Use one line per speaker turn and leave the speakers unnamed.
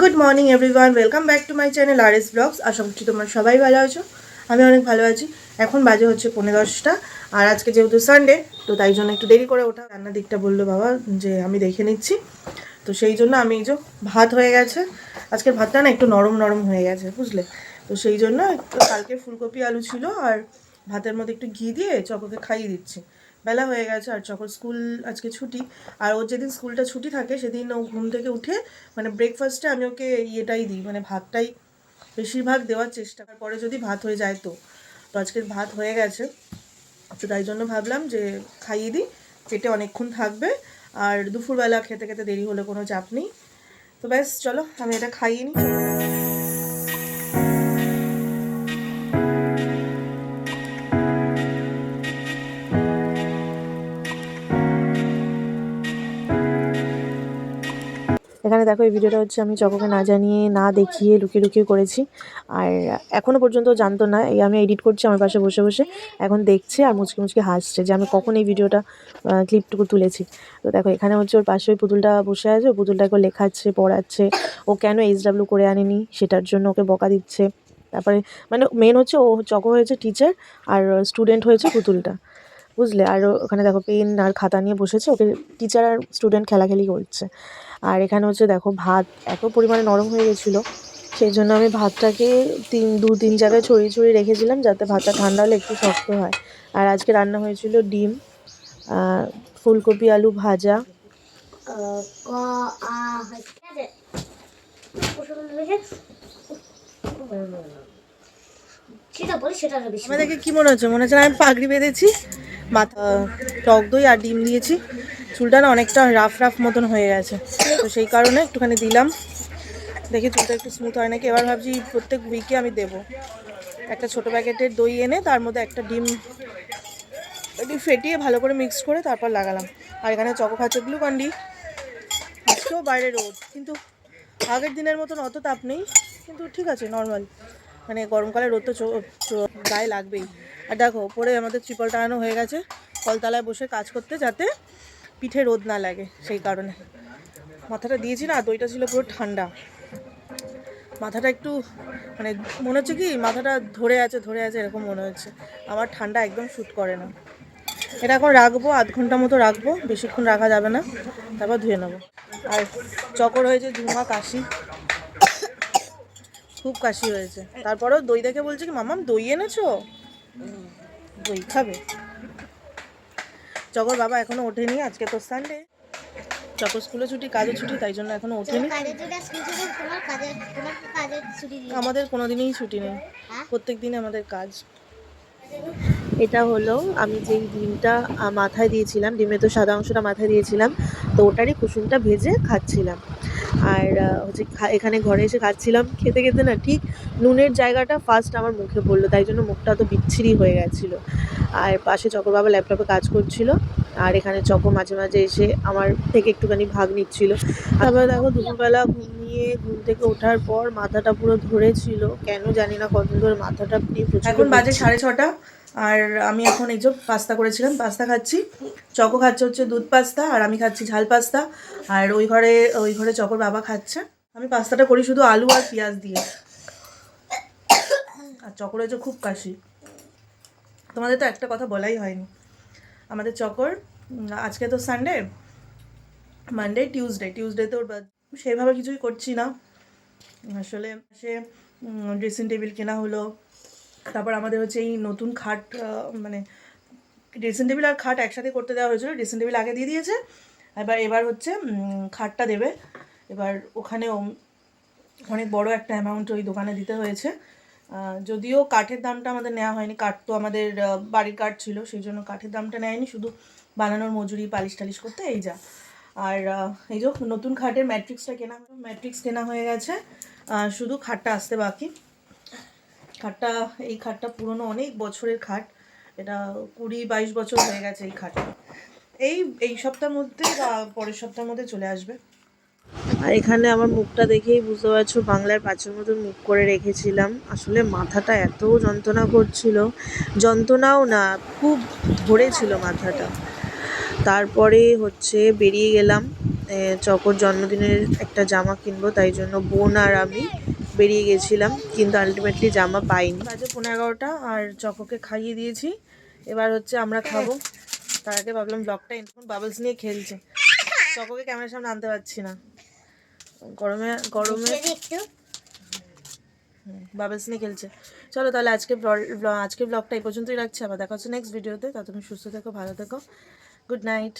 Good morning everyone welcome back to my channel R S blogs আশা করছি তোমরা সবাই ভালো আছো। আমি অনেক ভালো আছি। এখন বাজে হচ্ছে পনেরো দশটা। আর আজকে যেহেতু সানডে তো তাই জন্য একটু দেরি করে ওঠা। রান্নার দিকটা বলল বাবা যে আমি দেখে নিচ্ছি। তো সেই জন্য আমি এই যে ভাত হয়ে গেছে। আজকের ভাতটা না একটু নরম নরম হয়ে গেছে, বুঝলে? তো সেই জন্য একটু কালকে ফুলকপি আলু ছিল আর ভাতের মধ্যে একটু ঘি দিয়ে চকোকে খাইয়ে দিচ্ছি। বেলা হয়ে গেছে আর যখন স্কুল, আজকে ছুটি, আর ওর যেদিন স্কুলটা ছুটি থাকে সেদিন ও ঘুম থেকে উঠে মানে ব্রেকফাস্টে আমি ওকে ইয়েটাই দিই মানে ভাতটাই বেশিরভাগ দেওয়ার চেষ্টা পরে যদি ভাত হয়ে যায় তো। তো আজকের ভাত হয়ে গেছে, তো তাই জন্য ভাবলাম যে খাইয়ে দিই, পেটে অনেকক্ষণ থাকবে, আর দুপুরবেলা খেতে খেতে দেরি হলে কোনো চাপ নেই। তো ব্যাস, চলো, আমি এটা খাইয়ে নিই। এখানে দেখো, এই ভিডিওটা হচ্ছে আমি চকোকে না জানিয়ে, না দেখিয়ে, লুকিয়ে লুকিয়ে করেছি। আর এখনও পর্যন্ত জানতো না, এই আমি এডিট করছি আমার পাশে বসে বসে। এখন দেখছে আর মুচকে মুচকি হাসছে যে আমি কখন এই ভিডিওটা ক্লিপটুকু তুলেছি। তো দেখো, এখানে হচ্ছে ওর পাশে ওই পুতুলটা বসে আছে, ওই পুতুলটাকে ও লেখাচ্ছে, পড়াচ্ছে। ও কেন এইচ ডাব্লিউ করে আনেনি, সেটার জন্য ওকে বকা দিচ্ছে। তারপরে মানে মেন হচ্ছে ও চকো হয়েছে টিচার আর স্টুডেন্ট হয়েছে পুতুলটা। বুঝলে আর ওখানে দেখো পেন আর খাতা নিয়ে বসেছে ওকে টিচার আর স্টুডেন্ট খেলাখেলি করছে আর এখানে হচ্ছে দেখো ভাত এত পরিমাণে নরম হয়ে গেছিল সেই জন্য আমি ভাতটাকে তিন দু তিন জায়গায় ছড়িয়ে ছড়িয়ে রেখেছিলাম যাতে ভাতটা ঠান্ডা হলে একটু শক্ত হয় আর আজকে রান্না হয়েছিল ডিম ফুলকপি আলু ভাজা আমাদেরকে কি মনে হচ্ছে মনে হচ্ছে আমি পাগড়ি বেঁধেছি মাথা, টক দই আর ডিম দিয়েছি। চুলটা না অনেকটা রাফ রাফ মতন হয়ে গেছে। তো সেই কারণে একটুখানি দিলাম। দেখি চুলটা একটু স্মুথ হয় নাকি? এবার ভাবছি প্রত্যেক উইকে আমি দেবো। একটা ছোট প্যাকেটের দই এনে তার মধ্যে একটা ডিম একটু ফেটিয়ে ভালো করে মিক্স করে তারপর লাগালাম। আর এখানে চকো খাচ্ছে গ্লুকন্ডি আজকেও বাইরে রোদ কিন্তু আগের দিনের মতন অত তাপ নেই। কিন্তু ঠিক আছে নর্মাল মানে গরমকালে রোদ তো গায়ে লাগবেই। আর দেখো, ওপরে আমাদের ত্রিপল টানানো হয়ে গেছে। কলতলায় বসে কাজ করতে যাতে পিঠে রোদ না লাগে, সেই কারণে। মাথাটা দিয়েছি না, দইটা ছিল পুরো ঠান্ডা। মাথাটা একটু মানে মনে হচ্ছে কি, মাথাটা ধরে আছে ধরে আছে, এরকম মনে হচ্ছে। আমার ঠান্ডা একদম শ্যুট করে না। এটা এখন রাখব, আধ ঘণ্টা মতো রাখব, বেশিক্ষণ রাখা যাবে না। তারপর ধুয়ে নেব। আর চকর হয়েছে ঝুমা কাশি। খুব কাশি হয়েছে। তারপরেও দই দেখে বলছে কি, মামাম, দই এনেছো? দই খাবে। চকর বাবা এখনও ওঠেনি আজকে তো সানডে চকর স্কুলে ছুটি কাজে ছুটি তাই জন্য এখনও ওঠেনি। আমাদের কোনো দিনই ছুটি নেই।
হ্যাঁ?
প্রত্যেক দিন আমাদের কাজ। এটা হলো আমি যেই ডিমটা মাথায় দিয়েছিলাম ডিমের তো সাদা অংশটা মাথায় দিয়েছিলাম তো ওটারই কুসুমটা ভেজে খাচ্ছিলাম। আর হচ্ছে এখানে ঘরে এসে খাচ্ছিলাম। খেতে খেতে না ঠিক নুনের জায়গাটা ফার্স্ট আমার মুখে পড়ল তাই জন্য মুখটা তো বিচ্ছিরি হয়ে গেছিল। আর পাশে চকর বাবা ল্যাপটপে কাজ করছিল আর এখানে চকো মাঝে মাঝে এসে আমার থেকে একটুখানি ভাগ নিচ্ছিল। তারপরে দেখো দুপুরবেলা ঘুমিয়ে ঘুম থেকে ওঠার পর মাথাটা পুরো ধরেছিল কেন জানি না কতদিন ধরে মাথাটা নিয়ে এখন বাজে সাড়ে ছটা। আর আমি এখন এই যে পাস্তা করেছিলাম, পাস্তা খাচ্ছি। চকো খাচ্ছে হচ্ছে দুধ পাস্তা, আর আমি খাচ্ছি ঝাল পাস্তা। আর ওই ঘরে ওই ঘরে চকর বাবা খাচ্ছে। আমি পাস্তাটা করি শুধু আলু আর পেঁয়াজ দিয়ে। আর চকর হয়েছে খুব কাশি। তোমাদের তো একটা কথা বলাই হয়নি। আমাদের চকর আজকে তো সানডে মানডে টিউসডে টিউসডেতে ওর সেভাবে কিছুই করছি না। আসলে সে ড্রেসিং টেবিল কেনা হলো। তারপর আমাদের হচ্ছে এই নতুন খাট মানে ড্রেসিং টেবিল আর খাট একসাথে করতে দেওয়া হয়েছিল ড্রেসিং টেবিল আগে দিয়ে দিয়েছে, এবার এবার হচ্ছে খাটটা দেবে, এবার ওখানেও অনেক বড় একটা অ্যামাউন্ট ওই দোকানে দিতে হয়েছে যদিও কাঠের দামটা আমাদের নেওয়া হয়নি, কাঠ তো আমাদের বাড়ির কাঠ ছিল, সেই জন্য কাঠের দামটা নেয়নি, শুধু বানানোর মজুরি, পালিশ টালিশ করতে, এই যা। আর এই যে নতুন খাটের ম্যাট্রিক্সটা কেনা ম্যাট্রিক্স কেনা হয়ে গেছে শুধু খাটটা আসতে বাকি। খাটটা, এই খাটটা পুরনো অনেক বছরের খাট। এটা কুড়ি বাইশ বছর হয়ে গেছে এই খাটটা। এই এই সপ্তাহের মধ্যে বা পরের সপ্তাহের মধ্যে চলে আসবে। আর এখানে আমার মুখটা দেখেই বুঝতে পারছ, বাংলার পাঁচের মতন মুখ করে রেখেছিলাম। আসলে মাথাটা এত যন্ত্রণা করছিল, যন্ত্রণাও না, খুব ধরেছিল মাথাটা। তারপরে হচ্ছে বেরিয়ে গেলাম চকর জন্মদিনের একটা জামা কিনবো, তাই জন্য বোন আর আমি বেরিয়ে গেছিলাম কিন্তু আলটিমেটলি জামা পাইনি। বাজে পনেরো এগারোটা আর চকোকে খাইয়ে দিয়েছি। এবার হচ্ছে আমরা খাব। তার আগে ভাবলাম ব্লগটা এখন বাবলস নিয়ে খেলছে। চকোকে ক্যামেরার সামনে আনতে পারছি না। গরমে গরমে বাবলস নিয়ে খেলছে। চলো তাহলে আজকে আজকে ব্লগটা এই পর্যন্তই রাখছি। আবার দেখা হচ্ছে নেক্সট ভিডিওতে তা। তুমি সুস্থ থেকো ভালো থেকো। Good night